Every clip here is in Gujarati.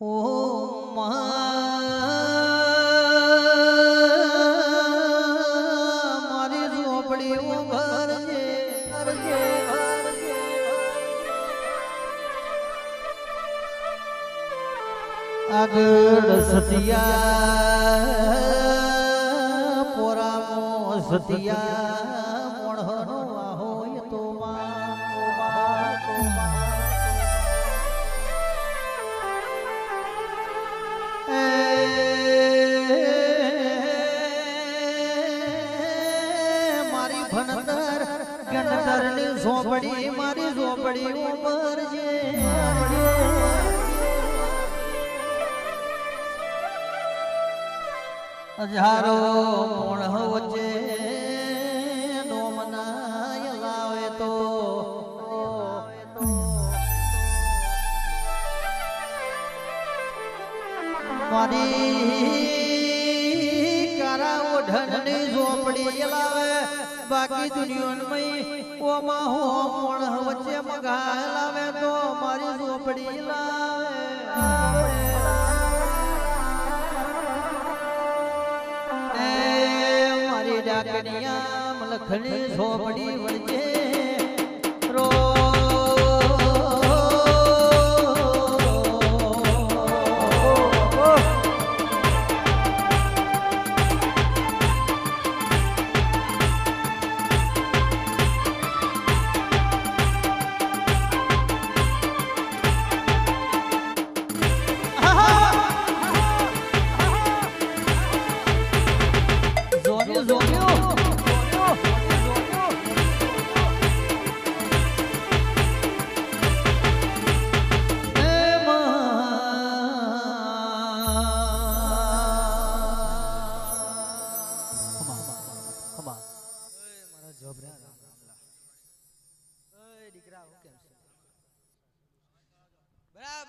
ઓ મારી ઝોપડી ઓ ભરજે ભરજે ભરજે આગળ સતિયા પોરામો સતિયા. મારી ભણતરની ઝોપડી, મારી ઝોપડી ઉમરજે હજારો મોણ વચ્ચે નો મનાય લાવે તો. મારી કારા ઓઢણની ઝોપડી લાવે બાકી દુનિયામાં ઓમાં હો મોણ વચ્ચે મગા લાવે તો મારી ઝોપડી લાવે. મારી ડાકડિયા મલખણી ઝોપડી વળજે.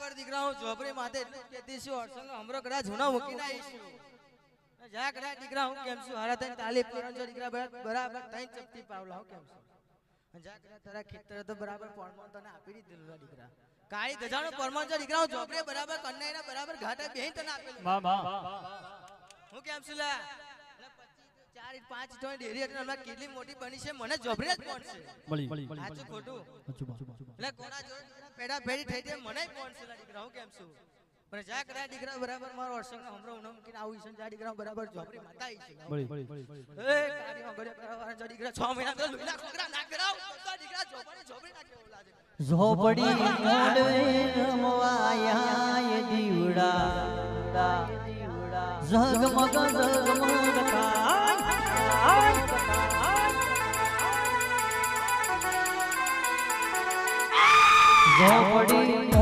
બરાબર દીકરાઓ જોબરી માથે એટલું જ કહેતી છું અડસંગ હમરો કદાચ જૂનો મૂકીને આવીશું. જા દીકરા હું કેમ છું? હારા તને તાલી પૂરણ છો દીકરા બરાબર તઈ ચપટી પાવલા હું કેમ છું? જા તારા ખેતર તો બરાબર પરમણ તને આપી દીધેલું દીકરા. કાળી ધજાનો પરમણ છે દીકરા હું ઝોપડી બરાબર કન્યાના બરાબર ઘાટા બેહી તને આપેલું. હું કેમ છું લા? ચાર પાંચ ઈંટોની ડેરી હમણાં કેટલી મોટી બની છે મને જોબરી જ મળશે સાચું ખોટું. એટલે કોના જોડે દીકરા પેડા પેડી થઈ જાય મને કોણ છે દીકરા હું કેમ છું? પણ જા કરા દીકરા બરાબર મારો અડસંગ હમરો ઉનો કે આવું છે જા દીકરા બરાબર ઝોપડી માતા આવી છે એ કારી ગરે બરાબર જા દીકરા 6 મહિના તો લીલા ખોકરા ના કરાવ તો દીકરા ઝોપડી ઝોપડી નાખે ઓલા છે ઝોપડી મોડવે झोपड़ी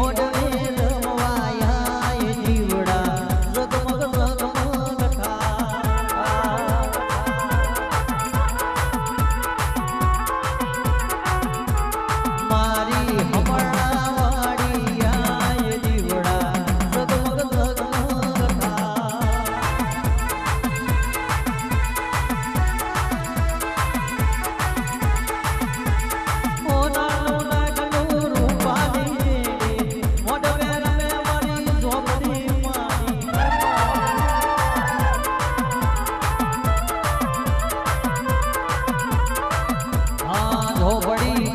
નો પડી